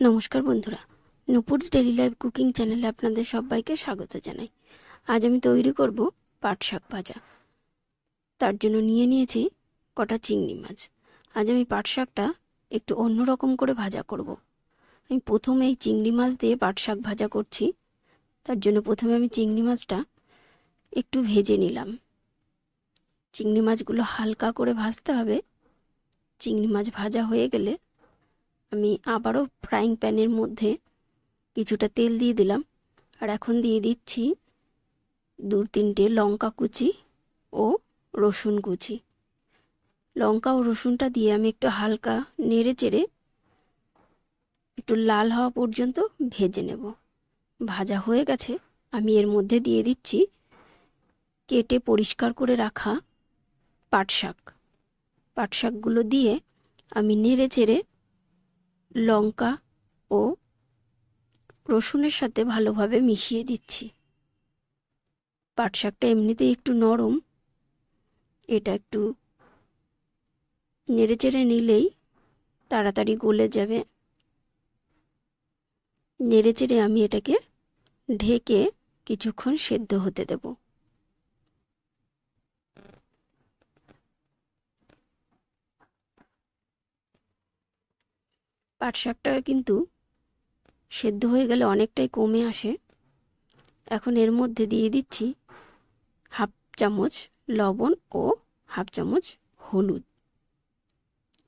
নমস্কার বন্ধুরা। Nupur's daily life cooking চ্যানেলে আপনাদের সবাইকে স্বাগত জানাই। আজ আমি তৈরি করব পাট শাক ভাজা। তার জন্য নিয়ে নিয়েছি কটা চিংড়ি মাছ। আজ আমি পাট শাকটা একটু অন্যরকম করে ভাজা করব। আমি প্রথমে এই চিংড়ি মাছ দিয়ে পাট শাক ভাজা করছি। তার জন্য প্রথমে আমি চিংড়ি মাছটা একটু ভেজে নিলাম। চিংড়ি মাছগুলো হালকা করে ভাজতে হবে। চিংড়ি মাছ ভাজা হয়ে গেলে আমি আবারও ফ্রাইং প্যানের মধ্যে কিছুটা তেল দিয়ে দিলাম। আর এখন দিয়ে দিচ্ছি দু তিনটে লঙ্কা কুচি ও রসুন কুচি। লঙ্কা ও রসুনটা দিয়ে আমি একটু হালকা নেড়ে চেড়ে একটু লাল হওয়া পর্যন্ত ভেজে নেব। ভাজা হয়ে গেছে। আমি এর মধ্যে দিয়ে দিচ্ছি কেটে পরিষ্কার করে রাখা পাট শাক পাট শাকগুলো দিয়ে আমি নেড়ে চেড়ে লঙ্কা ও রসুনের সাথে ভালোভাবে মিশিয়ে দিচ্ছি। পাট শাকটা এমনিতেই একটু নরম, এটা একটু নেড়ে চেড়ে নিলেই তাড়াতাড়ি গলে যাবে। নেড়ে চেড়ে আমি এটাকে ঢেকে কিছুক্ষণ সেদ্ধ হতে দেব। পাট শাকটা কিন্তু সেদ্ধ হয়ে গেলে অনেকটাই কমে আসে। এখন এর মধ্যে দিয়ে দিচ্ছি হাফ চামচ লবণ ও হাফ চামচ হলুদ।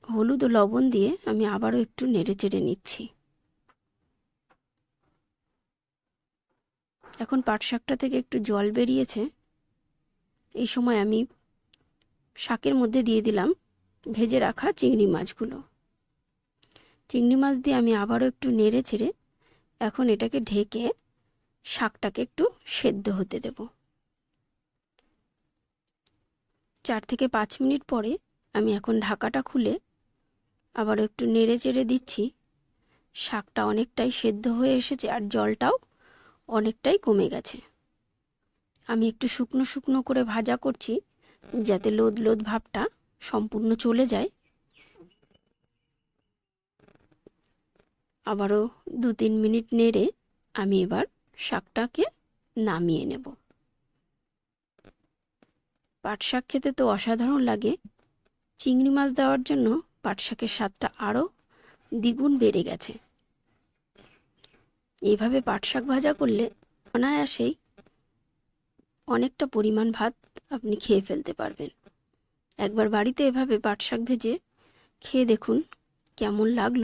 হলুদ ও লবণ দিয়ে আমি আবারও একটু নেড়ে চেড়ে নিচ্ছি। এখন পাট শাকটা থেকে একটু জল বেরিয়েছে। এই সময় আমি শাকের মধ্যে দিয়ে দিলাম ভেজে রাখা চিংড়ি মাছগুলো। চিংড়ি মাছ দিয়ে আমি আবারও একটু নেড়ে ছেড়ে এখন এটাকে ঢেকে শাকটাকে একটু সেদ্ধ হতে দেব। চার থেকে পাঁচ মিনিট পরে আমি এখন ঢাকাটা খুলে আবারও একটু নেড়ে চেড়ে দিচ্ছি। শাকটা অনেকটাই সেদ্ধ হয়ে এসেছে আর জলটাও অনেকটাই কমে গেছে। আমি একটু শুকনো শুকনো করে ভাজা করছি যাতে লোদ লোদ ভাবটা সম্পূর্ণ চলে যায়। আবারও দু তিন মিনিট নেড়ে আমি এবার শাকটাকে নামিয়ে নেব। পাট শাক খেতে তো অসাধারণ লাগে। চিংড়ি মাছ দেওয়ার জন্য পাট শাকের স্বাদটা আরও দ্বিগুণ বেড়ে গেছে। এইভাবে পাট শাক ভাজা করলে অনায়াসেই অনেকটা পরিমাণ ভাত আপনি খেয়ে ফেলতে পারবেন। একবার বাড়িতে এভাবে পাট শাক ভেজে খেয়ে দেখুন কেমন লাগল।